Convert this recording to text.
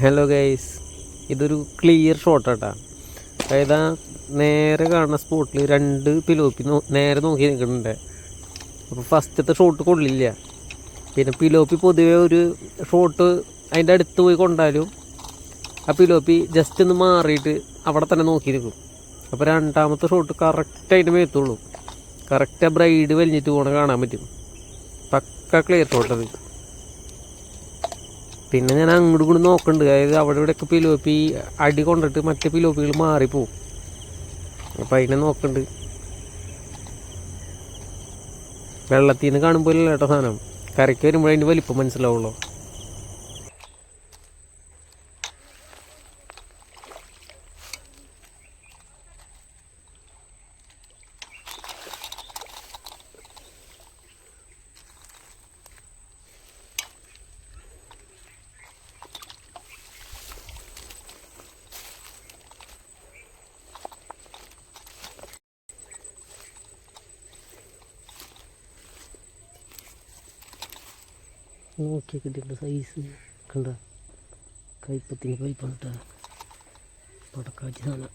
Hello guys ഇതൊരു clear shot ഷോട്ടാട്ടാ അതായത് ആ നേരെ കാണുന്ന സ്പോട്ടിൽ രണ്ട് പിലോപ്പി നേരെ നോക്കി നിൽക്കുന്നുണ്ട്. അപ്പോൾ ഫസ്റ്റത്തെ ഷോട്ട് കൊള്ളില്ല. പിന്നെ പിലോപ്പി പൊതുവേ ഒരു ഷോട്ട് അതിന്റെ അടുത്ത് പോയി കൊണ്ടാലും ആ പിലോപ്പി ജസ്റ്റ് ഒന്ന് മാറിയിട്ട് അവിടെ തന്നെ നോക്കി നിൽക്കും. അപ്പോൾ രണ്ടാമത്തെ ഷോട്ട് കറക്റ്റ് അതിന്റെ മേത്തുള്ളൂ. കറക്റ്റ് ആ ബ്രൈഡ് വലിഞ്ഞിട്ട് പോകണം കാണാൻ പറ്റും. പക്ക ക്ലിയർ ഷോട്ടത് പിന്നെ ഞാൻ അങ്ങോട്ട് കൂടി നോക്കുന്നുണ്ട് അതായത് അവിടെ ഇവിടെയൊക്കെ പിലോപ്പി അടി കൊണ്ടിട്ട് മറ്റേ പിലോപ്പികൾ മാറിപ്പോവും. അപ്പം അതിനെ നോക്കുന്നുണ്ട് വെള്ളത്തിൽ നിന്ന് കാണുമ്പോൾ കേട്ടോ സാധനം. കരയ്ക്ക് വരുമ്പോൾ അതിന്റെ വലിപ്പം മനസ്സിലാവുള്ളൂ. നോക്കി കിട്ടിയിട്ട് സൈസ് കണ്ട കൈപ്പത്തിന് പൈപ്പാണ് കേട്ടോ പടക്കാച്ചി സാധനം